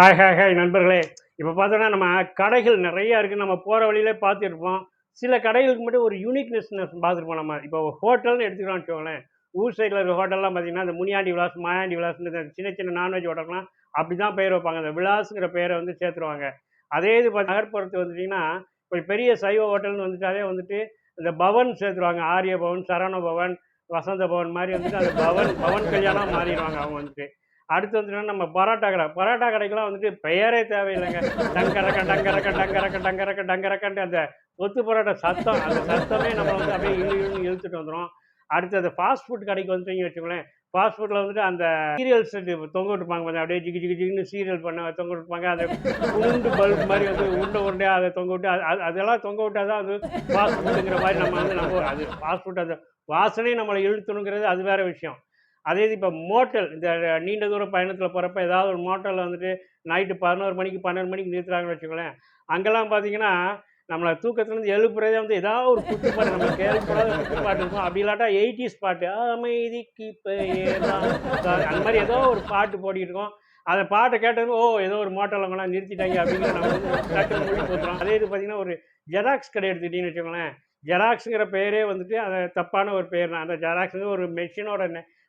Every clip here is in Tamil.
ஹாய் ஹாய் ஹாய் நண்பர்களே. இப்போ பார்த்தோன்னா நம்ம கடைகள் நிறையா இருக்குது நம்ம போகிற வழியிலே பார்த்துருப்போம். சில கடைகளுக்கு மட்டும் ஒரு யூனிக்னஸ்னஸ் பார்த்துருப்போம் நம்ம. இப்போ ஹோட்டல்னு எடுத்துக்கிறோம்னு வச்சுக்கோங்களேன். ஊர் சைடில் இருக்க ஹோட்டல்லாம் பார்த்தீங்கன்னா அந்த முனியாண்டி விலாஸ் மாயாண்டி விலாஸ்னு சின்ன சின்ன நான்வெஜ் ஹோட்டல்லாம் அப்படி தான் பெயர் வைப்பாங்க. அந்த விலாஸுங்கிற பெயரை வந்து சேர்த்துருவாங்க. அதே இது இப்போ நகர்ப்புறத்து வந்துட்டிங்கன்னா இப்போ பெரிய சைவ ஹோட்டல்னு வந்துட்டாலே வந்துட்டு இந்த பவன் சேர்த்துருவாங்க. ஆரிய பவன் சரண பவன் வசந்த பவன் மாதிரி வந்துட்டு அந்த பவன் பவன் கல்யாணம் மாறிடுவாங்க அவங்க வந்துட்டு. அடுத்து வந்துட்டு நம்ம பரோட்டா கடை. பரோட்டா கடைக்கெல்லாம் வந்துட்டு பெயரே தேவையில்லைங்க. டங்கரக்க டங்கரக்க டங்கரக்க டங்கரக்க டங்கரக்கன்ட்டு அந்த ஒத்து பரோட்டா சத்தம். அந்த சத்தமே நம்ம வந்து அப்படியே இழு இழுன்னு இழுத்துட்டு வந்துடும் அடுத்து அந்த ஃபாஸ்ட் ஃபுட் கடைக்கு வந்துட்டீங்க வச்சுக்கோங்களேன். ஃபாஸ்ட் ஃபுட்டில் வந்துட்டு அந்த சீரியல்ஸ் தொங்க விட்டுப்பாங்க பாருங்க, அப்படியே ஜிகி ஜிகி ஜிகின்னு சீரியல் பண்ண தொங்க விட்டுப்பாங்க அந்த உண்டு பல்ப் மாதிரி வந்து உண்டை உருண்டையாக அதை தொங்க விட்டு அது- அதெல்லாம் தொங்க விட்டால் தான் அது ஃபாஸ்ட் ஃபுட்டுங்கிற மாதிரி நம்ம வந்து நம்ம அது ஃபாஸ்ட் ஃபுட் அந்த வாசனையும் நம்மளை இழுத்துணுங்கிறது அது வேறு விஷயம். அதே இது இப்போ மோட்டல் இந்த நீண்ட தூர பயணத்தில் போகிறப்ப ஏதாவது ஒரு மோட்டலில் வந்துட்டு நைட்டு பதினோரு மணிக்கு பன்னெண்டு மணிக்கு நிறுத்துறாங்கன்னு வச்சுக்கோங்களேன். அங்கெல்லாம் பார்த்தீங்கன்னா நம்மளை தூக்கத்துலேருந்து எழுப்புறதே வந்து ஏதாவது ஒரு குத்து பாட்டு நம்ம கேள்விப்படாத குத்து பாட்டு இருக்கும். அப்படி இல்லாட்டா எயிட்டிஸ் பாட்டு அமைதிக்கு இப்போ அந்த மாதிரி ஏதோ ஒரு பாட்டு போட்டிகிட்டு இருக்கோம். அந்த பாட்டை கேட்டது ஓ ஏதோ ஒரு மோட்டலில் கொண்டா நிறுத்திட்டாங்க அப்படிங்கிற நம்ம வந்து கட்டு மொழி அதே இது பார்த்தீங்கன்னா ஒரு ஜெராக்ஸ் கடை எடுத்துக்கிட்டீங்கன்னு வச்சுக்கோங்களேன். ஜெராக்ஸுங்கிற பேரே வந்துட்டு அந்த தப்பான ஒரு பேர் தான். அந்த ஜெராக்ஸுங்கிற ஒரு மெஷினோட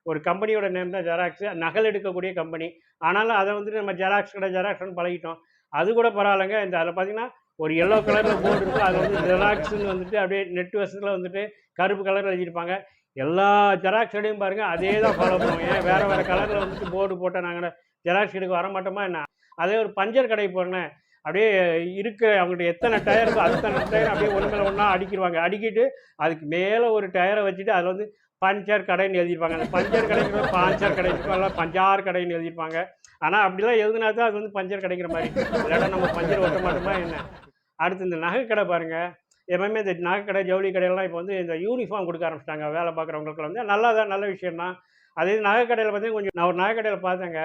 ஒரு கம்பெனியோட நேம் தான் ஜெராக்ஸு நகல் எடுக்கக்கூடிய கம்பெனி. ஆனாலும் அதை வந்துட்டு நம்ம ஜெராக்ஸ் கடை ஜெராக்ஸ்னு பழகிட்டோம். அது கூட பரவாயில்லைங்க. இந்த அதில் பார்த்தீங்கன்னா ஒரு எல்லோ கலரில் போர்டு இருக்கும் அது வந்து ஜெராக்ஸ்னு வந்துட்டு அப்படியே நெட் வசத்தில் வந்துட்டு கருப்பு கலரில் எழுதியிருப்பாங்க. எல்லா ஜெராக்ஸ் கடையும் பாருங்கள் அதே தான் ஃபாலோ பண்ணுவோம். ஏன்? வேறு வேறு கலரில் வந்துட்டு போர்டு போட்டால் நாங்கள் ஜெராக்ஸ் எடுக்க வர மாட்டோமா என்ன? அதே ஒரு பஞ்சர் கடை போனேன் அப்படியே இருக்க அவங்கள்ட்ட எத்தனை டயர் இருக்கோ அத்தனை டயர் அப்படியே ஒன்று மேலே ஒன்றா அடிக்கிடுவாங்க அடிக்கிட்டு அதுக்கு மேலே ஒரு டயரை வச்சுட்டு அதில் வந்து பஞ்சர் கடைன்னு எழுதியிருப்பாங்க. அந்த பஞ்சர் கடைங்கிற பாஞ்சர் கடை எல்லாம் பஞ்சார் கடைன்னு எழுதியிருப்பாங்க. ஆனால் அப்படிலாம் எழுதுனா தான் அது வந்து பஞ்சர் கடைங்கிற மாதிரி இல்லாட்டா நம்ம பஞ்சர் ஓட்ட மாட்டோமா என்ன? அடுத்து இந்த நகை கடை பாருங்கள் எப்பவுமே இந்த நகை கடை ஜவுளி கடையெல்லாம் இப்போ வந்து இந்த யூனிஃபார்ம் கொடுக்க ஆரம்பிச்சிட்டாங்க. வேலை பார்க்குறவங்களுக்கு வந்து நல்லா தான் நல்ல விஷயம் தான் அதே நகை கடையில் பார்த்தீங்கன்னா கொஞ்சம் நான் ஒரு நகை கடையில் பார்த்தேங்க.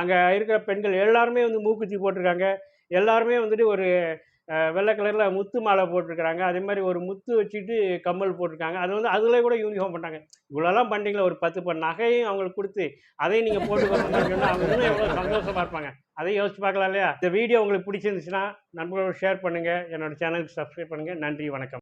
அங்கே இருக்கிற பெண்கள் எல்லாருமே வந்து மூக்குத்தி போட்டிருக்காங்க. எல்லாருமே வந்துட்டு ஒரு வெள்ளை கலரில் முத்து மாலை போட்டிருக்கிறாங்க. அதே மாதிரி ஒரு முத்து வச்சுட்டு கம்மல் போட்டிருக்காங்க. அது வந்து அதில் கூட யூனிஃபார்ம் பண்ணாங்க இவ்வளோலாம் பண்ணுறீங்களா ஒரு பத்து பண் நகையும் அவங்களுக்கு கொடுத்து அதையும் நீங்கள் போட்டுக்கோங்கன்னு சொன்னால் அவங்க இன்னும் எவ்வளோ சந்தோஷமாக இருப்பாங்க. அதையும் யோசிச்சு பார்க்கலாம் இல்லையா? இந்த வீடியோ உங்களுக்கு பிடிச்சிருந்துச்சுன்னா நண்பர்களோட ஷேர் பண்ணுங்கள் என்னோட சேனலுக்கு சப்ஸ்கிரைப் பண்ணுங்கள் நன்றி வணக்கம்.